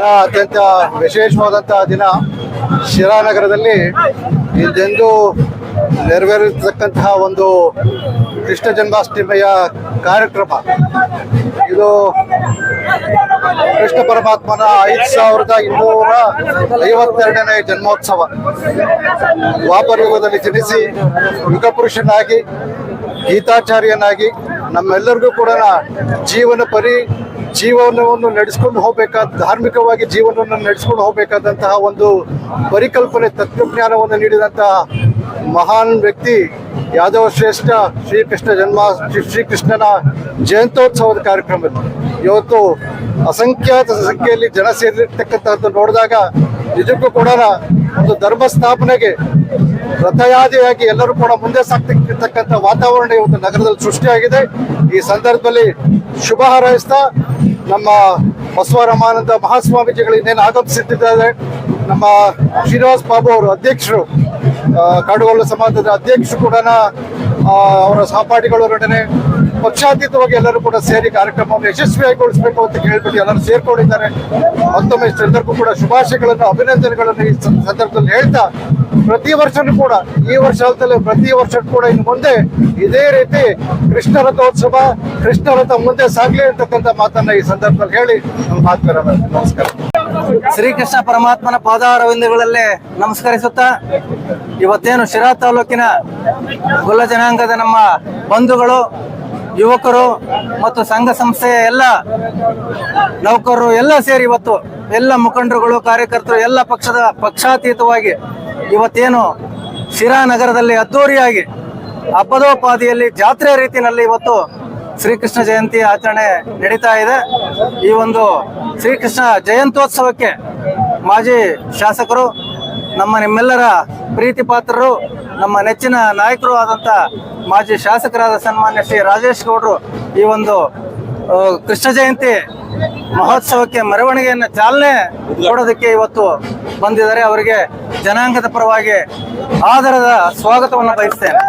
ದಿನ ಅತ್ಯಂತ ವಿಶೇಷವಾದಂತಹ ದಿನ ಶಿರಾನಗರದಲ್ಲಿ ಇಂದೆಂದು ನೆರವೇರಿರ್ತಕ್ಕಂತಹ ಒಂದು ಕೃಷ್ಣ ಜನ್ಮಾಷ್ಟಮಿಯ ಕಾರ್ಯಕ್ರಮ. ಇದು ಕೃಷ್ಣ ಪರಮಾತ್ಮನ ಐದು ಸಾವಿರದ ಇನ್ನೂರ ಐವತ್ತೆರಡನೇ ಜನ್ಮೋತ್ಸವ. ದ್ವಾಪರ ಯುಗದಲ್ಲಿ ಜನಿಸಿ ಯುಗಪುರುಷನಾಗಿ, ಗೀತಾಚಾರ್ಯನಾಗಿ, ನಮ್ಮೆಲ್ಲರಿಗೂ ಕೂಡ ಜೀವನ ಪರಿ ಜೀವನವನ್ನು ನಡೆಸ್ಕೊಂಡು ಹೋಗ್ಬೇಕಾದ, ಧಾರ್ಮಿಕವಾಗಿ ಜೀವನವನ್ನು ನಡೆಸ್ಕೊಂಡು ಹೋಗ್ಬೇಕಾದಂತಹ ಒಂದು ಪರಿಕಲ್ಪನೆ, ತತ್ವಜ್ಞಾನವನ್ನು ನೀಡಿದಂತಹ ಮಹಾನ್ ವ್ಯಕ್ತಿ ಯಾದವ ಶ್ರೇಷ್ಠ ಶ್ರೀಕೃಷ್ಣ ಜನ್ಮ, ಶ್ರೀ- ಶ್ರೀಕೃಷ್ಣನ ಜಯಂತೋತ್ಸವದ ಕಾರ್ಯಕ್ರಮ ಇದು. ಇವತ್ತು ಅಸಂಖ್ಯಾತ ಸಂಖ್ಯೆಯಲ್ಲಿ ಜನ ಸೇರಿರ್ತಕ್ಕಂಥದ್ದು ನೋಡಿದಾಗ ನಿಜಕ್ಕೂ ಕೂಡ ಒಂದು ಧರ್ಮ ಸ್ಥಾಪನೆಗೆ ರಥಯಾದಿಯಾಗಿ ಎಲ್ಲರೂ ಕೂಡ ಮುಂದೆ ಸಾಕ್ತಿರ್ತಕ್ಕಂಥ ವಾತಾವರಣ ಇವತ್ತು ನಗರದಲ್ಲಿ ಸೃಷ್ಟಿಯಾಗಿದೆ. ಈ ಸಂದರ್ಭದಲ್ಲಿ ಶುಭ ಹಾರೈಸ್ತಾ ನಮ್ಮ ಬಸವರಾಮಾನಂದ ಮಹಾಸ್ವಾಮೀಜಿಗಳು ಇನ್ನೇನು ಆಗಮಿಸುತ್ತಿದ್ದಾರೆ. ನಮ್ಮ ಶ್ರೀನಿವಾಸ್ ಬಾಬು ಅವರು ಅಧ್ಯಕ್ಷರು ಕಾಡುಗೊಲ್ಲ ಸಮಾಜದ ಅಧ್ಯಕ್ಷರು ಕೂಡ ಅವರ ಸಹಪಾಠಿಗಳೊಡನೆ ಪಕ್ಷಾತೀತವಾಗಿ ಎಲ್ಲರೂ ಕೂಡ ಸೇರಿ ಕಾರ್ಯಕ್ರಮವನ್ನು ಯಶಸ್ವಿಯಾಗಿಗೊಳಿಸಬೇಕು ಅಂತ ಹೇಳ್ಬಿಟ್ಟು ಎಲ್ಲರೂ ಸೇರ್ಕೊಂಡಿದ್ದಾರೆ. ಮತ್ತೊಮ್ಮೆ ಎಲ್ಲರಿಗೂ ಕೂಡ ಶುಭಾಶಯಗಳನ್ನು, ಅಭಿನಂದನೆಗಳನ್ನು ಈ ಸಂದರ್ಭದಲ್ಲಿ ಹೇಳ್ತಾ ಪ್ರತಿ ವರ್ಷನೂ ಕೂಡ, ಈ ವರ್ಷ ಅಲ್ಲದೆ ಪ್ರತಿ ವರ್ಷ ಕೂಡ ಇನ್ನು ಮುಂದೆ ಇದೇ ರೀತಿ ಕೃಷ್ಣ ರಥೋತ್ಸವ ಕೃಷ್ಣ ರಥ ಮುಂದೆ ಸಾಗಲಿ ಅಂತಕ್ಕಂಥ ಮಾತನ್ನ ಈ ಸಂದರ್ಭದಲ್ಲಿ ಹೇಳಿ ನಮ್ಮ ಮಾತು ನಮಸ್ಕಾರ. ಶ್ರೀಕೃಷ್ಣ ಪರಮಾತ್ಮನ ಪಾದಾರವಿಂದಗಳಲ್ಲಿ ನಮಸ್ಕರಿಸುತ್ತಾ, ಇವತ್ತೇನು ಶಿರಾ ತಾಲೂಕಿನ ಗೊಲ್ಲ ಜನಾಂಗದ ನಮ್ಮ ಬಂಧುಗಳು, ಯುವಕರು ಮತ್ತು ಸಂಘ ಸಂಸ್ಥೆಯ ಎಲ್ಲ ನೌಕರರು ಎಲ್ಲ ಸೇರಿ ಇವತ್ತು ಎಲ್ಲ ಮುಖಂಡರುಗಳು, ಕಾರ್ಯಕರ್ತರು ಎಲ್ಲ ಪಕ್ಷದ ಪಕ್ಷಾತೀತವಾಗಿ ಇವತ್ತೇನು ಶಿರಾ ನಗರದಲ್ಲಿ ಅದ್ದೂರಿಯಾಗಿ ಹಬ್ಬದೋಪಾದಿಯಲ್ಲಿ ಜಾತ್ರೆ ರೀತಿಯಲ್ಲಿ ಇವತ್ತು ಶ್ರೀಕೃಷ್ಣ ಜಯಂತಿ ಆಚರಣೆ ನಡೀತಾ ಇದೆ. ಈ ಒಂದು ಶ್ರೀಕೃಷ್ಣ ಜಯಂತ್ಯೋತ್ಸವಕ್ಕೆ ಮಾಜಿ ಶಾಸಕರು, ನಮ್ಮ ನಿಮ್ಮೆಲ್ಲರ ಪ್ರೀತಿ ಪಾತ್ರರು, ನಮ್ಮ ನೆಚ್ಚಿನ ನಾಯಕರು ಆದಂಥ ಮಾಜಿ ಶಾಸಕರಾದ ಸನ್ಮಾನ್ಯ ಶ್ರೀ ರಾಜೇಶ್ ಗೌಡರು ಈ ಒಂದು ಕೃಷ್ಣ ಜಯಂತಿ ಮಹೋತ್ಸವಕ್ಕೆ ಮೆರವಣಿಗೆಯನ್ನು ಚಾಲನೆ ಕೊಡೋದಕ್ಕೆ ಇವತ್ತು ಬಂದಿದ್ದಾರೆ ಅವರಿಗೆ ಜನಾಂಗದ ಪರವಾಗಿ ಆಧಾರದ ಸ್ವಾಗತವನ್ನು ಬಯಸ್ತೇನೆ.